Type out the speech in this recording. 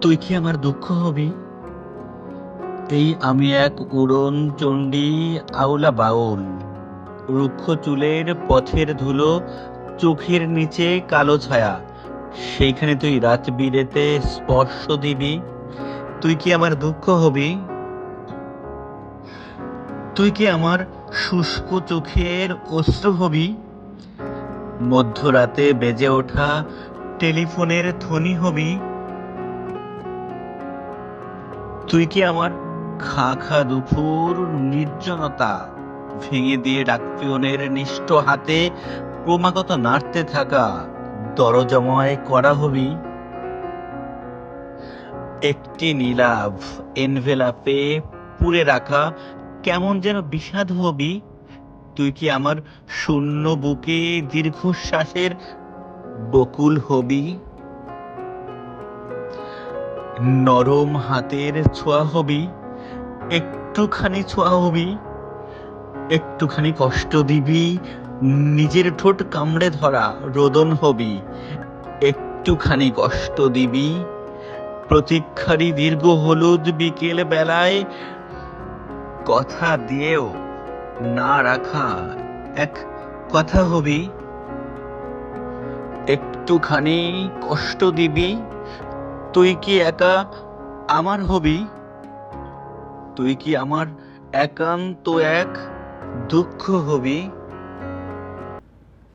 তুই কি আমার দুঃখ হবি? এই আমি এক উড়ন চণ্ডী আউলা বাউল। রুক্ষ চুলের পথের ধুলো, চোখের নিচে কালো ছায়া। সেইখানে তুই রাত বিরেতে স্পর্শ দিবি। তুই কি আমার দুঃখ হবি? তুই কি আমার শুষ্ক চোখের অশ্রু হবি? মধ্যরাতে বেজে ওঠা টেলিফোনের ধ্বনি হবি। তুই কি আমার খা খা দুপুর নির্জনতা ভেঙে দিয়ে ডাকপিয়নের নিষ্ঠ হাতে ক্রমাগত নাড়তে থাকা দরজময় করা হবি একটি নীলাভ এনভেলাপে পুরে রাখা কেমন যেন বিষাদ হবি? তুই কি আমার শূন্য বুকে দীর্ঘশ্বাসের বকুল হবি? নরম হাতের ছোঁয়া হবি, একটুখানি ছোঁয়া হবি, একটুখানি কষ্ট দিবি, নিজের ঠোঁট কামড়ে ধরা রোদন হবি, একটুখানি কষ্ট দিবি, প্রতীক্ষারই দীর্ঘ হলুদ বিকেল বেলায় কথা দিয়েও না রাখা এক কথা হবি, একটুখানি কষ্ট দিবি তুই কি একা আমার হবি? তুই কি আমার একান্ত এক দুঃখ হবি?